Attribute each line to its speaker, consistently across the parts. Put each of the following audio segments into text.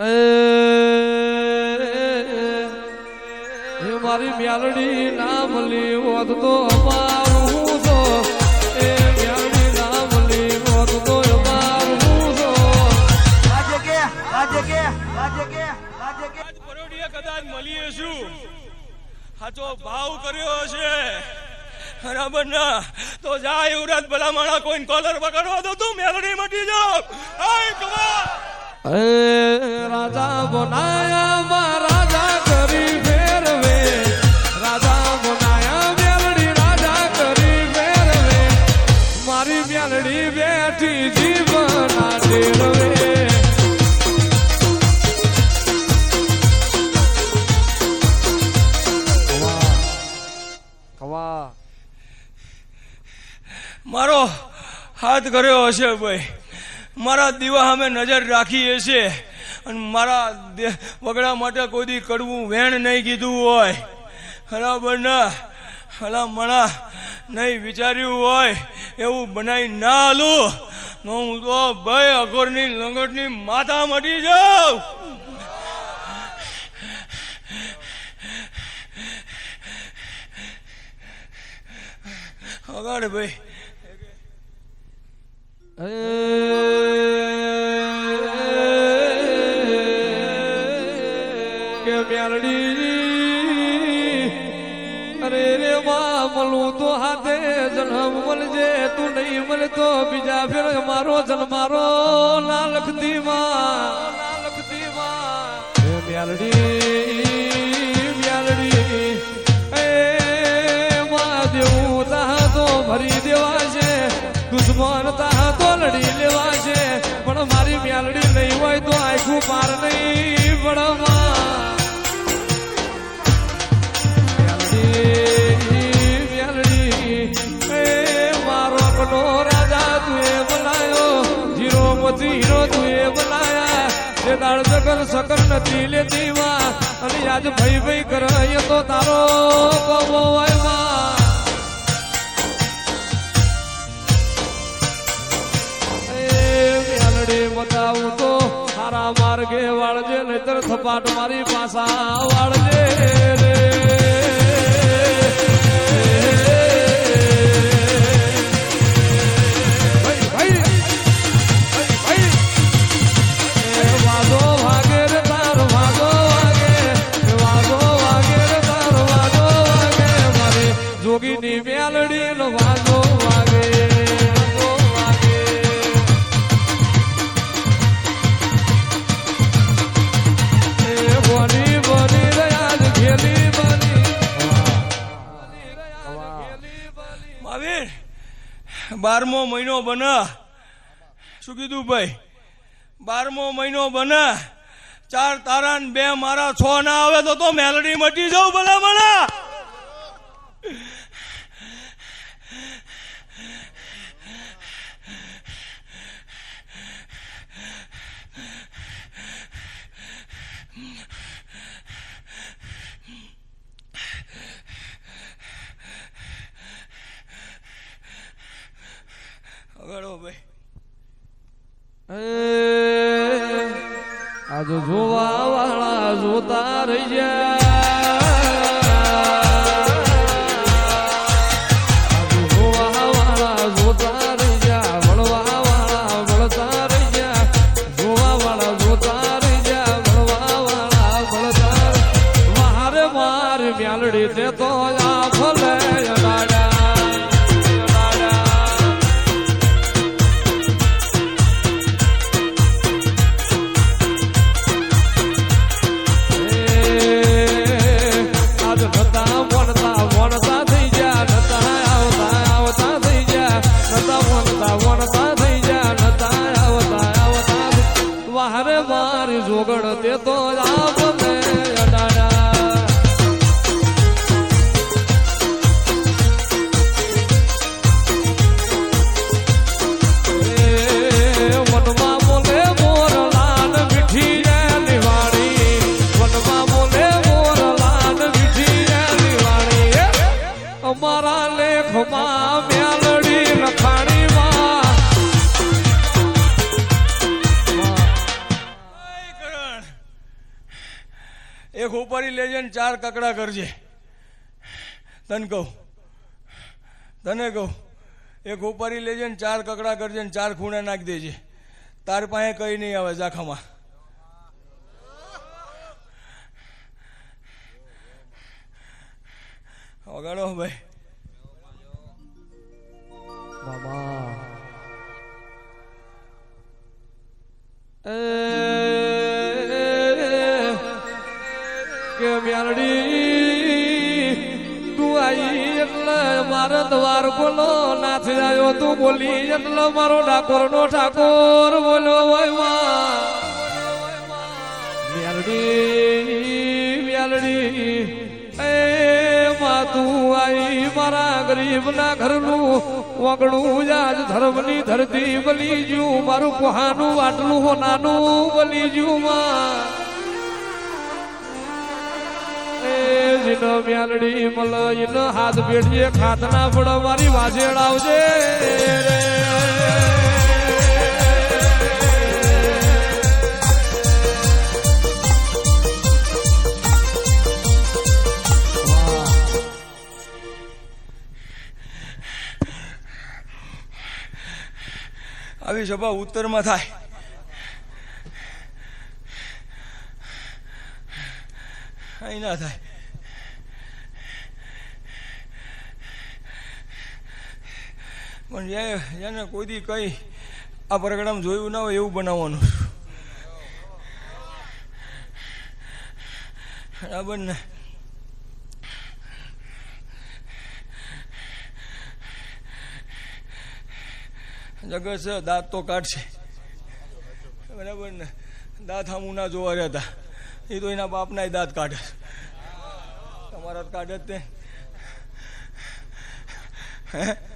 Speaker 1: એ એ મારી મ્યાલડી નામ લેવત તો અમારું એ મ્યાલડી નામ લેવત તો અમારું
Speaker 2: રાજ્ય કે આજે કે આજે કે આજે કે.
Speaker 3: આજ પરોઢીએ કદાચ મળીએ છું સાચો ભાવ કર્યો છે બરાબર ના? તો જા યુવરાજ ભલા માણા કોઈ કોલર પકડવા દો તું મેલડી મટી જાવ કમા
Speaker 1: રાજા બનાયા મારા
Speaker 3: મારો હાથ કર્યો હશે ભાઈ. મારા દીવા અમે નજર રાખીએ છીએ. અને મારા વગડા માટે કોઈ કડવું વેણ નહીં કીધું હોય. બરાબર ના હલા મણા નહીં વિચાર્યું હોય. એવું બનાવી ના હાલું હું તો ભાઈ અઘોરની લંગટની માથા મટી જાઉં. અગાડ ભાઈ.
Speaker 1: મ્યાલડી અરે રે વા મળું તો હાથે જન્મ મળજે, તું નહીં મળતો બીજા ફેર મારો જન્મારો ના લખતી માં લખતી માં મ્યાલડી એ માં દેવું તાહ તો ભરી દેવા છે, દુશ્મન તાહ તો લડી લેવા છે, પણ મારી મ્યાલડી નહીં હોય તો આખું પાર નહીં પડવા દાળ જગન સકન નથી લેતી અને આજ ભાઈ ભાઈ કરે તો તારો મ્યાલડી બતાવું તો સારા માર્ગે વાળજે, નહીતર થપાટ મારી પાસા વાળજે. જોગીની મેલડી નો વાગો વાગે
Speaker 3: બારમો મહિનો બના. શું કીધું ભાઈ? બારમો મહિનો બના. ચાર તારા બે મારા છ ના આવે તો તો મેલડી મટી જાઉં ભલે મણા અગાડો ભાઈ.
Speaker 1: આજ જોવા વાળા જોતા રહી ગયા
Speaker 3: એક લેજે ને ચાર કકડા કરજે. તને કહું તને કહું, એક ઉપાડી લેજે ને ચાર કકડા કરજે ને ચાર ખૂણે નાખી દેજે. તાર પાસે કઈ નહીં આવે જાખામાં વગાડો ભાઈ.
Speaker 1: મામા બોલી, એટલે મારો ડાકોર નો ઠાકોર બોલો મ્યાલડી મ્યાલડી એ માતું આઈ મારા ગરીબ ના ઘરનું વગડું આજ ધર્મની ધરતી બલી જ્યું, મારું કુહાનું વાટલું નાનું બલી જ્યું માં. જીનો મ્યાલડી મલઈ ઈનો હાથ બેઠીએ, ખાતના પડો મારી વાજેડ આવજે
Speaker 3: આવી સભા ઉત્તરમાં થાય. અહીં ના થાય. પણ જેને કોઈ દી કઈ આ પરગડામાં જોયું ના હોય એવું બનાવવાનું બરાબર ને? જગત છે, દાંત તો કાઢશે. બરાબર ને? દાંત હામું ના જોવા રહેતા એ તો એના બાપના દાંત કાઢે. તમારા કાઢે તે. હે?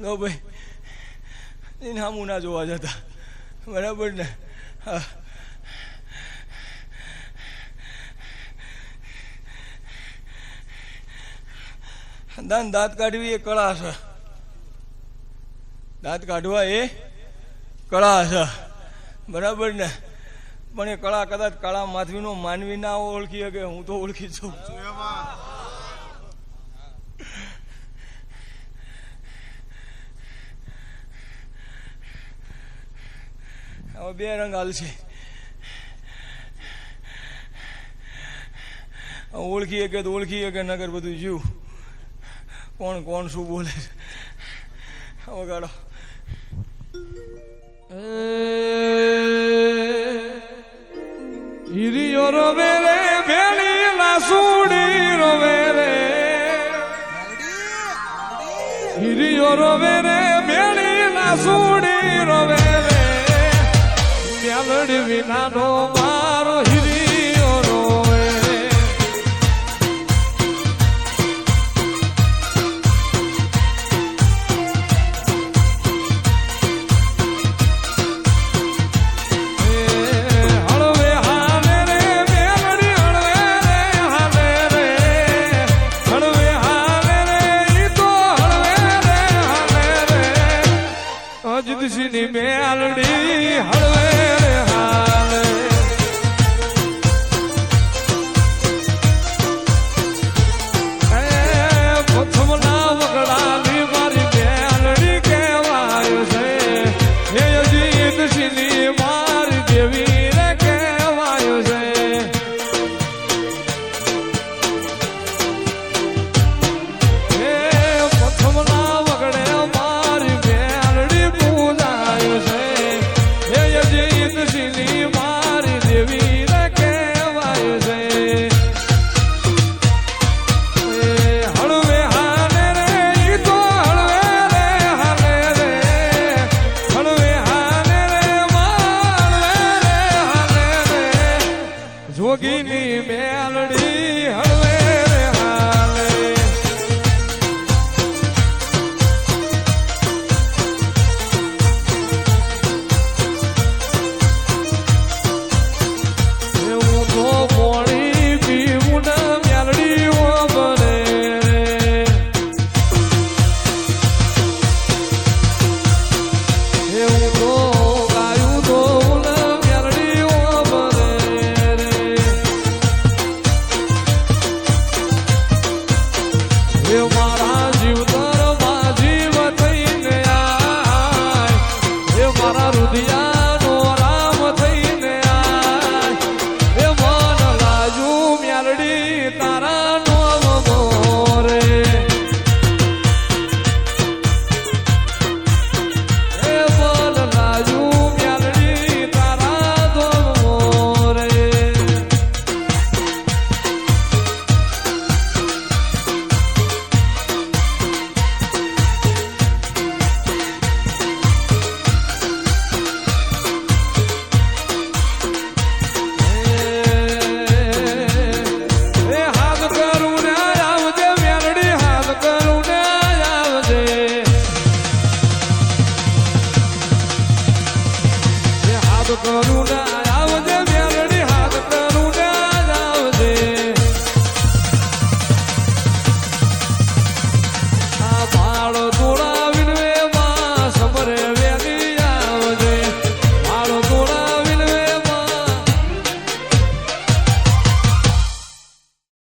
Speaker 3: લો ભાઈ. એને ના જોવા જતા. બરાબર ને? દાંત દાંત કાઢવી એ કળા છે. દાંત કાઢવા એ કળા છે. બરાબર ને? પણ એ કળા કદાચ કળા માથવીનો માનવી ના ઓળખી શકે, હું તો ઓળખી છું. હવે બે રંગ હાલશે. ઓળખી શકે તો ઓળખી કે નગર બધું જીવ. કોણ કોણ શું બોલે વગાડો
Speaker 1: હિરિયો રવે રે ભેળી લાસુડી રવે રે. હિરિયો રવે રે ભેળી લાસુડી વિનાનો reality. કરુણા આવજે